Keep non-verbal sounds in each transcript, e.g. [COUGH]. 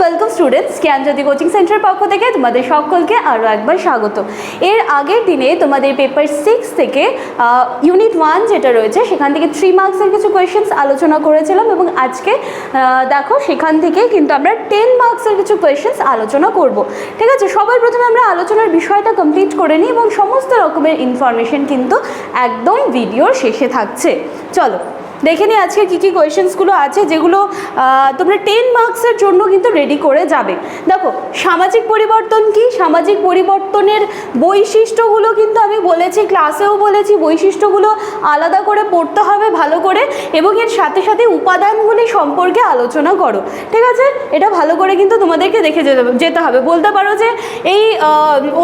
Welcome students জ্ঞানজ্যোতি coaching সেন্টারের পক্ষ থেকে তোমাদের সকলকে আরও একবার স্বাগত। এর আগের দিনে তোমাদের পেপার সিক্স থেকে ইউনিট ওয়ান যেটা রয়েছে, সেখান থেকে থ্রি মার্কসের কিছু কোয়েশ্চেন্স আলোচনা করেছিলাম এবং আজকে দেখো সেখান থেকে কিন্তু আমরা টেন মার্কসের কিছু কোয়েশ্চেন্স আলোচনা করব। ঠিক আছে? সবার প্রথমে আমরা আলোচনার বিষয়টা কমপ্লিট করে নিই এবং সমস্ত রকমের ইনফরমেশন কিন্তু একদম ভিডিওর শেষে থাকছে। চলো। দেখে নিই আজকে কী কী কোয়েশ্চেন্সগুলো আছে, যেগুলো তোমরা টেন মার্কসের জন্য কিন্তু রেডি করে যাবে। দেখো, সামাজিক পরিবর্তন কি? সামাজিক পরিবর্তনের বৈশিষ্ট্যগুলো কিন্তু আমি বলেছি ক্লাসেও বলেছি, বৈশিষ্ট্যগুলো আলাদা করে পড়তে হবে ভালো করে এবং এর সাথে সাথে উপাদানগুলি সম্পর্কে আলোচনা করো। ঠিক আছে? এটা ভালো করে কিন্তু তোমাদেরকে দেখে যেতে যেতে হবে। বলতে পারো যে এই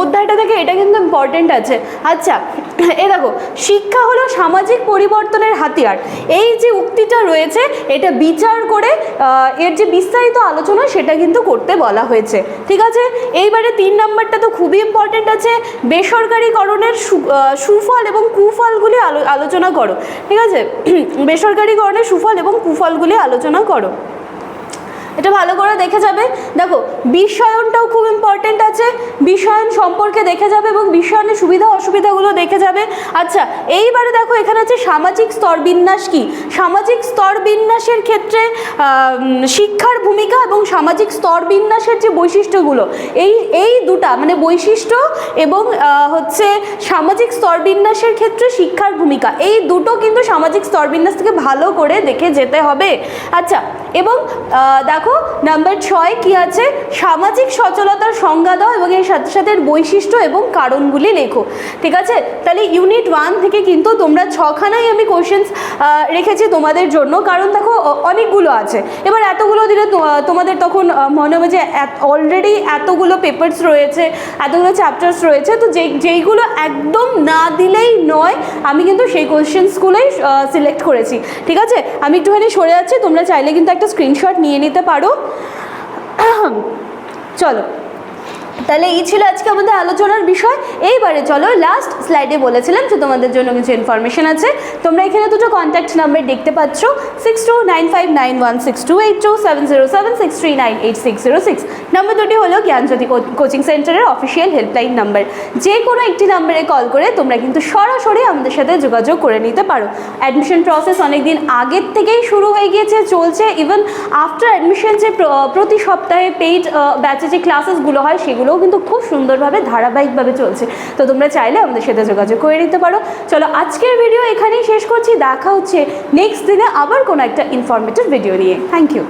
অধ্যায়টা থেকে এটা কিন্তু ইম্পর্টেন্ট আছে। আচ্ছা [COUGHS] এ দেখো, শিক্ষা হলো সামাজিক পরিবর্তনের হাতিয়ার। এই যে উক্তিটা রয়েছে, এটা বিচার করে এর যে বিস্তারিত আলোচনা, সেটা কিন্তু করতে বলা হয়েছে। ঠিক আছে? এইবারে তিন নম্বরটা তো খুবই ইম্পর্টেন্ট আছে। বেসরকারিকরণের সুফল এবং কুফলগুলি আলো- আলোচনা করো। ঠিক আছে? [CLEARS THROAT] বেসরকারিকরণের সুফল এবং কুফলগুলি আলোচনা করো। এটা ভালো করে দেখে যাবে। দেখো বিশ্বায়নটাও খুব ইম্পর্টেন্ট আছে। বিশ্বায়ন সম্পর্কে দেখে যাবে এবং বিশ্বায়নের সুবিধা অসুবিধাগুলো দেখে যাবে। আচ্ছা এইবারে দেখো এখানে আছে সামাজিক স্তর বিন্যাস কি? সামাজিক স্তর বিন্যাসের ক্ষেত্রে শিক্ষার ভূমিকা এবং সামাজিক স্তর বিন্যাসের যে বৈশিষ্ট্যগুলো এই এই দুটা মানে বৈশিষ্ট্য এবং হচ্ছে সামাজিক স্তর বিন্যাসের ক্ষেত্রে শিক্ষার ভূমিকা এই দুটো কিন্তু সামাজিক স্তর বিন্যাস থেকে ভালো করে দেখে যেতে হবে। আচ্ছা এবং আহ, দেখো নাম্বার ছয় কি আছে? সামাজিক সচলতার সংজ্ঞা দাও এবং এর সাথে সাথে বৈশিষ্ট্য এবং কারণগুলি লেখো। ঠিক আছে? তাহলে ইউনিট ওয়ান থেকে কিন্তু তোমরা ছখানাই আমি কোশ্চেন্স রেখেছি তোমাদের জন্য। কারণ দেখো অনেকগুলো আছে। এবার এতগুলো দিলে তোমাদের তখন মনে হবে যে অলরেডি এতগুলো পেপার্স রয়েছে, এতগুলো চ্যাপ্টার্স রয়েছে। তো যেই, যেইগুলো একদম না দিলেই নয়, আমি কিন্তু সেই কোশ্চেন্সগুলোই সিলেক্ট করেছি। ঠিক আছে? আমি একটুখানি সরে যাচ্ছি, তোমরা চাইলে কিন্তু একটা স্ক্রিনশট নিয়ে নিতে পারো। চলো [CLEARS THROAT] তাহলে এই ছিল আজকে আমাদের আলোচনার বিষয়। এইবারে চলো লাস্ট স্লাইডে বলেছিলাম যে তোমাদের জন্য কিছু ইনফরমেশন আছে। তোমরা এখানে দুটো কন্ট্যাক্ট নাম্বার দেখতে পাচ্ছ six two nine five nine one six two eight two seven zero seven six three nine eight six zero six number দুটি হলো জ্ঞানজ্যোতি কোচিং সেন্টারের অফিসিয়াল হেল্পলাইন নাম্বার যে কোনো একটি নাম্বারে কল করে তোমরা কিন্তু সরাসরি আমাদের সাথে যোগাযোগ করে নিতে পারো। অ্যাডমিশন প্রসেস অনেক দিন আগের থেকেই শুরু হয়ে গিয়েছে, চলছে। ইভেন আফটার অ্যাডমিশন যে প্রতি সপ্তাহে পেইড ব্যাচে যে ক্লাসেসগুলো হয় সেগুলোও কিন্তু খুব সুন্দরভাবে ধারাবাহিকভাবে চলছে। তো তোমরা চাইলে আমাদের সাথে যোগাযোগ করে নিতে পারো। চলো আজকের ভিডিও এখানেই শেষ করছি। দেখা হচ্ছে নেক্সট দিনে আবার কোনো একটা ইনফরমেটিভ ভিডিও নিয়ে। Thank you